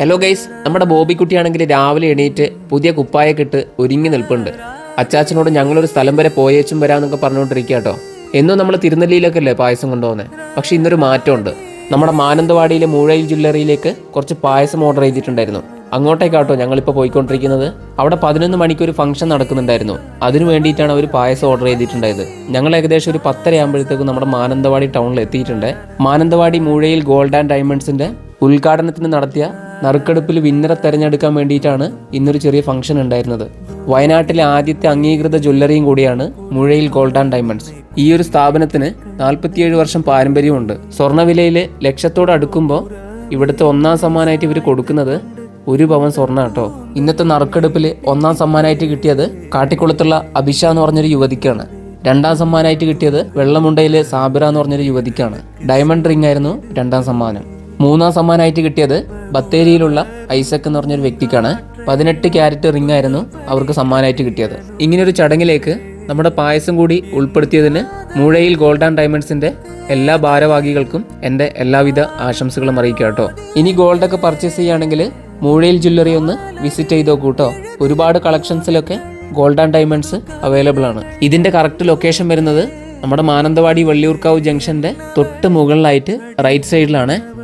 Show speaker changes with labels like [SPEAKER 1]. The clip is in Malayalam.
[SPEAKER 1] ഹലോ ഗൈസ് നമ്മുടെ ബോബിക്കുട്ടിയാണെങ്കിൽ രാവിലെ എണീറ്റ് പുതിയ കുപ്പായ ഇട്ട് ഒരുങ്ങി നിൽപ്പുണ്ട്. അച്ചാച്ചനോട് ഞങ്ങളൊരു സ്ഥലം വരെ പോയേച്ചും വരാമെന്നൊക്കെ പറഞ്ഞുകൊണ്ടിരിക്കുക കേട്ടോ. എന്നും നമ്മൾ തിരുനെല്ലിയിലൊക്കെ അല്ലേ പായസം കൊണ്ടുപോകുന്നത് പക്ഷെ ഇന്നൊരു മാറ്റമുണ്ട്. നമ്മുടെ മാനന്തവാടിയിലെ മൂഴയിൽ ജ്വല്ലറിയിലേക്ക് കുറച്ച് പായസം ഓർഡർ ചെയ്തിട്ടുണ്ടായിരുന്നു. അങ്ങോട്ടേക്കാട്ടോ ഞങ്ങളിപ്പോൾ പോയിക്കൊണ്ടിരിക്കുന്നത്. അവിടെ പതിനൊന്ന് മണിക്ക് ഒരു ഫംഗ്ഷൻ നടക്കുന്നുണ്ടായിരുന്നു. അതിനു വേണ്ടിയിട്ടാണ് അവർ പായസം ഓർഡർ ചെയ്തിട്ടുണ്ടായത്. ഞങ്ങൾ ഏകദേശം ഒരു പത്തര ആകുമ്പോഴത്തേക്കും നമ്മുടെ മാനന്തവാടി ടൗണിൽ എത്തിയിട്ടുണ്ട്. മാനന്തവാടി മൂഴയിൽ ഗോൾഡ് ആൻഡ് ഡയമണ്ട്സിന്റെ ഉദ്ഘാടനത്തിന് നടത്തിയ നറുക്കെടുപ്പിൽ വിന്നറെ തെരഞ്ഞെടുക്കാൻ വേണ്ടിയിട്ടാണ് ഇന്നൊരു ചെറിയ ഫംഗ്ഷൻ ഉണ്ടായിരുന്നത്. വയനാട്ടിലെ ആദ്യത്തെ അംഗീകൃത ജ്വല്ലറിയും കൂടിയാണ് മുഴയിൽ ഗോൾഡ് ആൻഡ് ഡയമണ്ട്സ് ഈ ഒരു സ്ഥാപനത്തിന് നാൽപ്പത്തിയേഴ് വർഷം പാരമ്പര്യമുണ്ട്. സ്വർണവിലയിൽ ലക്ഷത്തോട് അടുക്കുമ്പോൾ ഇവിടുത്തെ ഒന്നാം സമ്മാനമായിട്ട് ഇവർ കൊടുക്കുന്നത് ഒരു പവൻ സ്വർണ കേട്ടോ ഇന്നത്തെ നറുക്കെടുപ്പിൽ ഒന്നാം സമ്മാനമായിട്ട് കിട്ടിയത് കാട്ടിക്കുളത്തുള്ള അഭിഷ എന്ന് പറഞ്ഞൊരു യുവതിക്കാണ്. രണ്ടാം സമ്മാനമായിട്ട് കിട്ടിയത് വെള്ളമുണ്ടയിലെ സാബിറ എന്ന് പറഞ്ഞൊരു യുവതിക്കാണ്. ഡയമണ്ട് റിംഗ് ആയിരുന്നു രണ്ടാം സമ്മാനം. മൂന്നാം സമ്മാനമായിട്ട് കിട്ടിയത് ബത്തേരിയിലുള്ള ഐസക് എന്ന് പറഞ്ഞൊരു വ്യക്തിക്കാണ്. പതിനെട്ട് ക്യാരറ്റ് റിംഗ് ആയിരുന്നു അവർക്ക് സമ്മാനമായിട്ട് കിട്ടിയത്. ഇങ്ങനൊരു ചടങ്ങിലേക്ക് നമ്മുടെ പായസം കൂടി ഉൾപ്പെടുത്തിയതിന് മൂഴയിൽ ഗോൾഡ് ആൻഡ് ഡയമണ്ട്സിന്റെ എല്ലാ ഭാരവാഹികൾക്കും എന്റെ എല്ലാവിധ ആശംസകളും അറിയിക്കുക കേട്ടോ. ഇനി ഗോൾഡൊക്കെ പർച്ചേസ് ചെയ്യുകയാണെങ്കിൽ മൂഴയിൽ ജ്വല്ലറി ഒന്ന് വിസിറ്റ് ചെയ്ത് നോക്കൂ കേട്ടോ. ഒരുപാട് കളക്ഷൻസിലൊക്കെ ഗോൾഡ് ആൻഡ് ഡയമണ്ട്സ് അവൈലബിൾ ആണ്. ഇതിന്റെ കറക്റ്റ് ലൊക്കേഷൻ വരുന്നത് നമ്മുടെ മാനന്തവാടി വള്ളിയൂർക്കാവ് ജംഗ്ഷന്റെ തൊട്ട് മുകളിലായിട്ട് റൈറ്റ് സൈഡിലാണ്